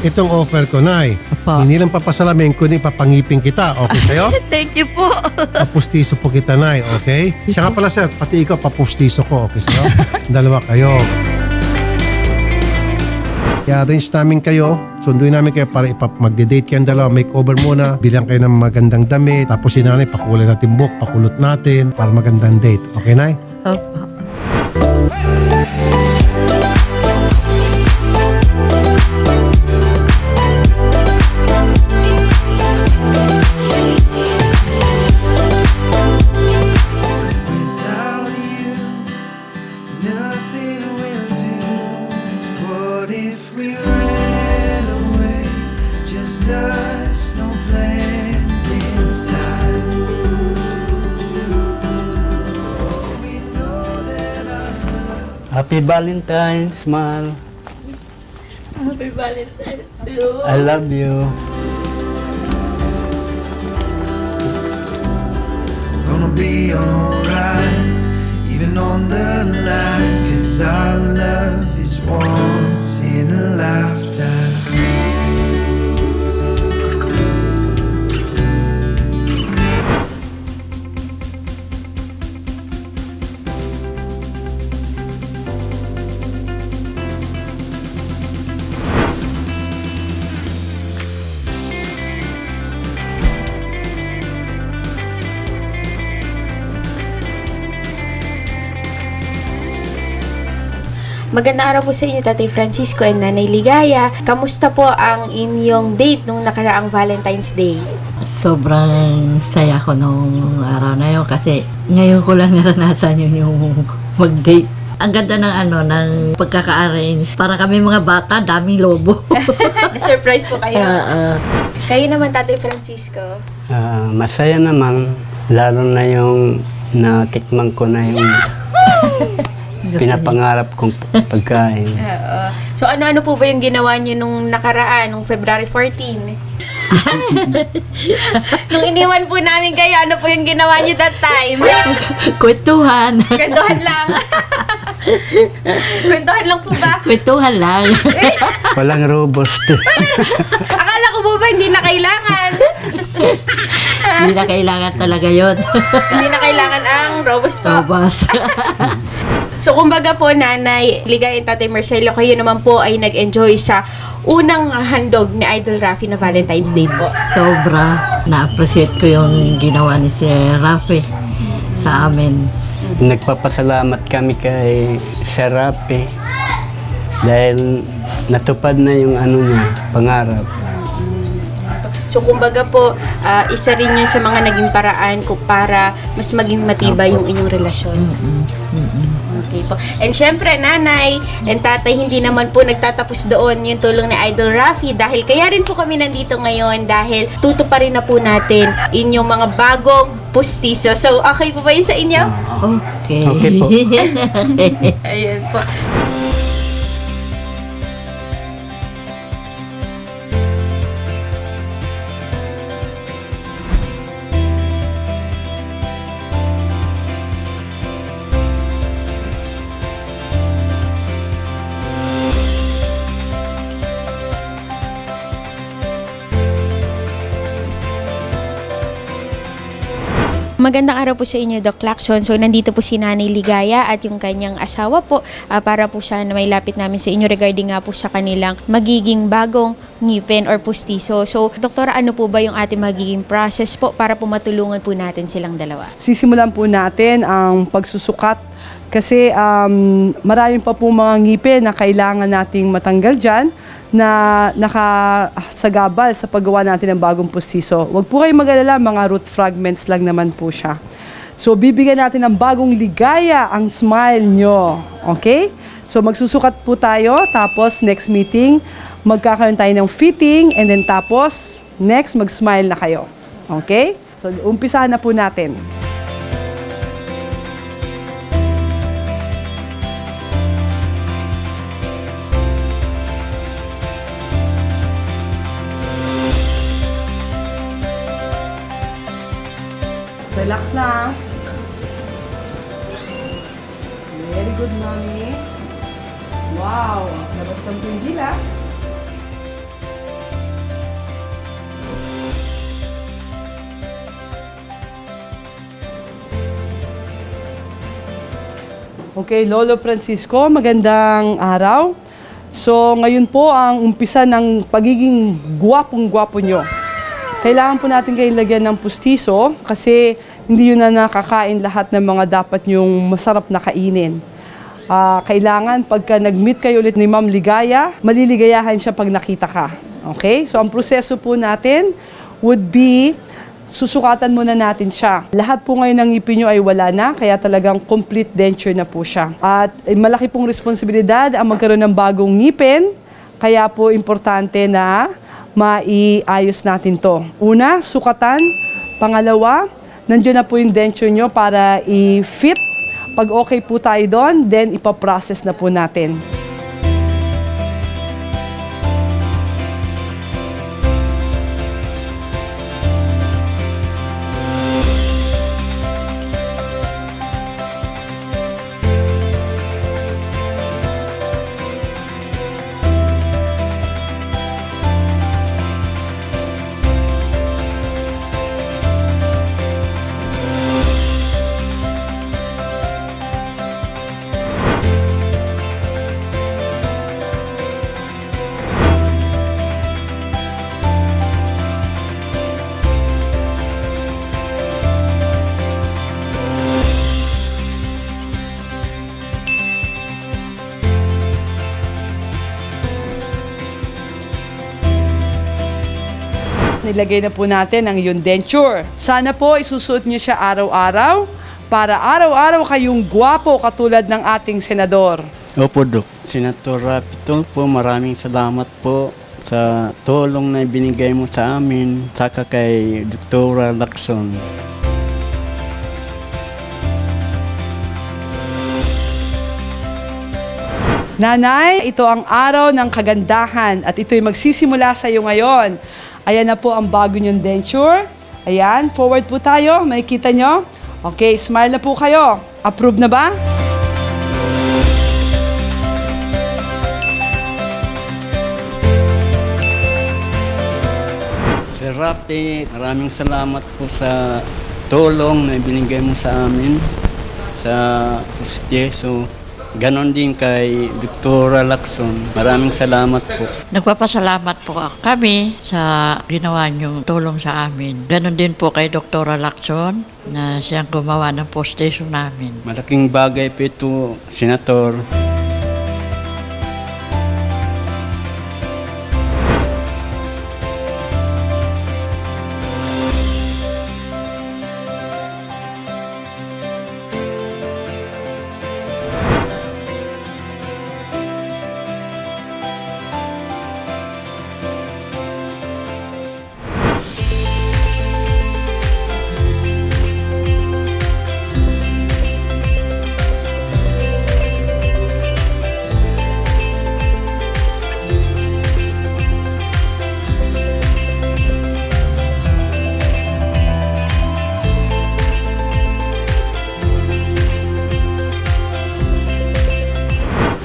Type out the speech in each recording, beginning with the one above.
itong offer ko, Nay. Apa. Hindi lang papasalamin, kundi papangipin kita. Okay sa'yo? Thank you po. papustiso po kita, Nay. Okay? Siya nga pala, sir. Pati ikaw, papustiso ko. Okay sa'yo? Dalawa kayo. I-arrange namin kayo. Sunduin namin kayo para ipap magde-date kayong dalawa. Makeover muna. Bilang kayo ng magandang damit. Tapos si nanay, pakulay natin book. Pakulot natin para magandang date. Okay, Nay? Opo. Happy Valentine's, Mal. Happy Valentine's too. I love you. Gonna be alright, even on the Magandang araw po sa inyo, Tatay Francisco and Nanay Ligaya. Kamusta po ang inyong date nung nakaraang Valentine's Day? Sobrang saya ko nung araw na yun kasi ngayon ko lang naranasan yun yung mag-date. Ang ganda ng ano, ng pagkaka-arrange. Para kami mga bata, daming lobo. Na-surprise po kayo. Ah, ah. kayo naman, Tatay Francisco. Ah, masaya naman, lalo na yung natikman ko na yung pinapangarap kong pagkain. Oo. So, ano-ano po ba yung ginawa niyo nung nakaraan, nung February 14? nung iniwan po namin kayo, ano po yung ginawa niyo that time? Kwentuhan. Kwentuhan lang. Kwentuhan lang po ba? Kwentuhan lang. Walang robust. Akala po ba hindi na kailangan? Hindi na kailangan talaga yun. hindi na kailangan ang robust po. Robas. So, kumbaga po, Nanay, Ligay at Tatay Marcelo, kayo naman po ay nag-enjoy sa unang handog ni Idol Rafi na Valentine's Day po. Sobra. Na-appreciate ko yung ginawa ni Sir Rafi sa amin. Nagpapasalamat kami kay Sir Rapi dahil natupad na yung ano niya, pangarap. So, kumbaga po, ah, isa rin yun sa mga naging paraan ko para mas maging matibay yung inyong relasyon. Okay po. And syempre, nanay and tatay, hindi naman po nagtatapos doon yung tulong ni Idol Rafi dahil kaya rin po kami nandito ngayon dahil tutuparin na po natin inyong mga bagong pustiso. So, okay po ba yun sa inyo? Okay. Okay po. Ayan po. Magandang araw po sa inyo, Doc Lacson. So, nandito po si Nanay Ligaya at yung kanyang asawa po ah, para po siya na may lapit namin sa inyo regarding nga po sa kanilang magiging bagong ngipin or pustiso. So, Doktora, ano po ba yung ating magiging process po para po matulungan po natin silang dalawa? sisimulan po natin ang pagsusukat kasi um, maraming pa po mga ngipin na kailangan nating matanggal dyan na nakasagabal sa paggawa natin ng bagong pustiso. Huwag po kayong mag-alala, mga root fragments lang naman po siya. So, bibigyan natin ng bagong ligaya ang smile nyo. Okay? So, magsusukat po tayo. Tapos, next meeting, magkakaroon tayo ng fitting. And then, tapos, next, mag-smile na kayo. Okay? So, umpisahan na po natin. Relax lang. Very good, mommy. Wow! Labas lang po yung dila. Okay, Lolo Francisco, magandang araw. So, ngayon po ang umpisa ng pagiging gwapong-gwapo nyo. Kailangan po natin kayong lagyan ng pustiso kasi hindi yun na nakakain lahat ng mga dapat yung masarap na kainin. Ah, kailangan pagka nag-meet kayo ulit ni Ma'am Ligaya, maliligayahan siya pag nakita ka. Okay? So ang proseso po natin would be susukatan muna natin siya. Lahat po ngayon ng ngipin nyo ay wala na, kaya talagang complete denture na po siya. At eh, malaki pong responsibilidad ang magkaroon ng bagong ngipin, kaya po importante na maiayos natin to. Una, sukatan. Pangalawa, nandiyan na po yung denture nyo para i-fit pag okay po tayo doon, then ipaprocess na po natin. Nilagay na po natin ang yung denture. Sana po isusuot niyo siya araw-araw para araw-araw kayong gwapo katulad ng ating senador. Opo, Dok. Senator Rapitol po, maraming salamat po sa tulong na binigay mo sa amin, saka kay Dr. Lacson. Nanay, ito ang araw ng kagandahan at ito'y magsisimula sa iyo ngayon. Ayan na po ang bago niyong denture. Ayan, forward po tayo. Makikita nyo? Okay, smile na po kayo. Approve na ba? Sir Rapi, maraming salamat po sa tulong na binigay mo sa amin sa Pusteso. Ganon din kay Dr. Lacson. Maraming salamat po. Nagpapasalamat po kami sa ginawa niyong tulong sa amin. Ganon din po kay Dr. Lacson na siyang gumawa ng postation namin. Malaking bagay po ito, Senator.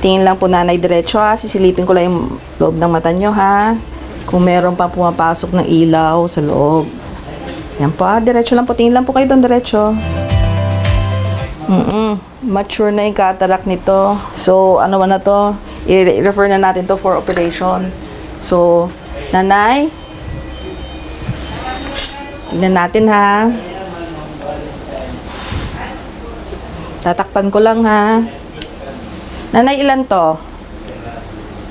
Tingin lang po nanay diretso ha. Sisilipin ko lang yung loob ng mata nyo ha. Kung meron pa pumapasok ng ilaw sa loob. Yan po ha. Diretso lang po. Tingin lang po kayo doon diretso. Mm Mature na yung cataract nito. So, ano ba na to? I-refer na natin to for operation. So, nanay. Tingnan natin ha. Tatakpan ko lang ha. Nanay, ilan to?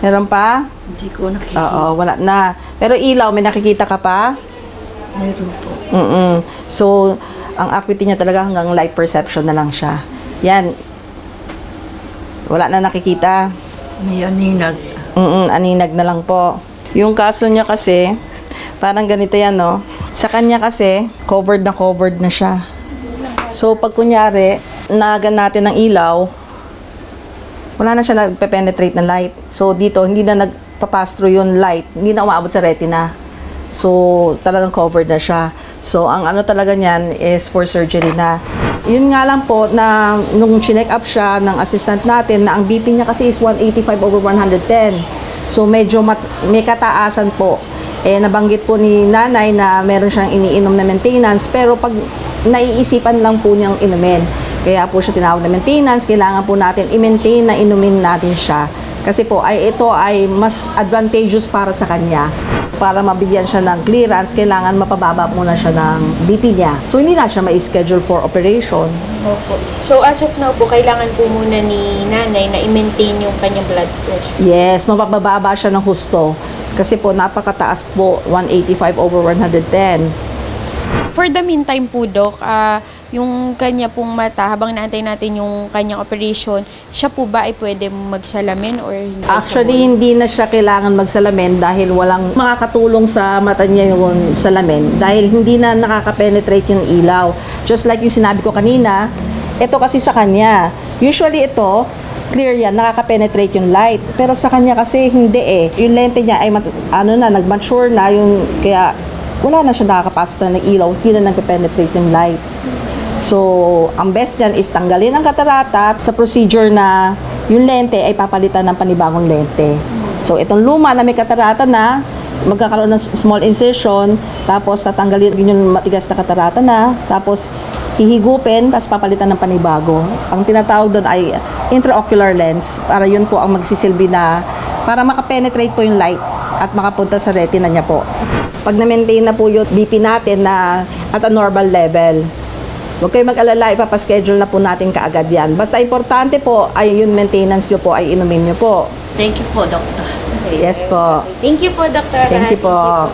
Meron pa? Hindi ko nakikita. Oo, wala na. Pero ilaw, may nakikita ka pa? Meron po. Mm So, ang acuity niya talaga hanggang light perception na lang siya. Yan. Wala na nakikita. May aninag. Mm aninag na lang po. Yung kaso niya kasi, parang ganito yan, no? Sa kanya kasi, covered na covered na siya. So, pag kunyari, nagan natin ng ilaw, wala na siya nagpe-penetrate ng light. So, dito, hindi na nagpa-pass through yung light. Hindi na umabot sa retina. So, talagang covered na siya. So, ang ano talaga niyan is for surgery na. Yun nga lang po na nung chinek up siya ng assistant natin na ang BP niya kasi is 185 over 110. So, medyo mat- may kataasan po. Eh, nabanggit po ni nanay na meron siyang iniinom na maintenance pero pag naiisipan lang po niyang inumin. Kaya po siya tinawag na maintenance. Kailangan po natin i-maintain na inumin natin siya. Kasi po ay ito ay mas advantageous para sa kanya. Para mabigyan siya ng clearance, kailangan mapababa muna siya ng BP niya. So hindi na siya ma-schedule for operation. Opo. So as of now po, kailangan po muna ni nanay na i-maintain yung kanyang blood pressure. Yes, mapapababa siya ng husto. Kasi po napakataas po, 185 over 110. For the meantime po, Doc, ah, yung kanya pong mata, habang naantay natin yung kanyang operation, siya po ba ay pwede magsalamin or hindi? Actually, hindi na siya kailangan magsalamin dahil walang makakatulong sa mata niya yung salamin. Dahil hindi na nakaka-penetrate yung ilaw. Just like yung sinabi ko kanina, ito kasi sa kanya. Usually ito, clear yan, nakaka-penetrate yung light. Pero sa kanya kasi hindi eh. Yung lente niya ay ano na, nag-mature na yung kaya wala na siya nakakapasok na ng ilaw, hindi na nagpe-penetrate yung light. So, ang best dyan is tanggalin ang katarata sa procedure na yung lente ay papalitan ng panibagong lente. So, itong luma na may katarata na, magkakaroon ng small incision, tapos tatanggalin yung matigas na katarata na, tapos hihigupin, tapos papalitan ng panibago. Ang tinatawag doon ay intraocular lens, para yun po ang magsisilbi na, para makapenetrate po yung light at makapunta sa retina niya po. Pag na-maintain na po yung BP natin na at a normal level, Huwag kayo mag-alala, ipapaschedule na po natin kaagad yan. Basta importante po ay yung maintenance nyo po ay inumin nyo po. Thank you po, Doctor. Yes po. Thank you po, Dr. Thank you po.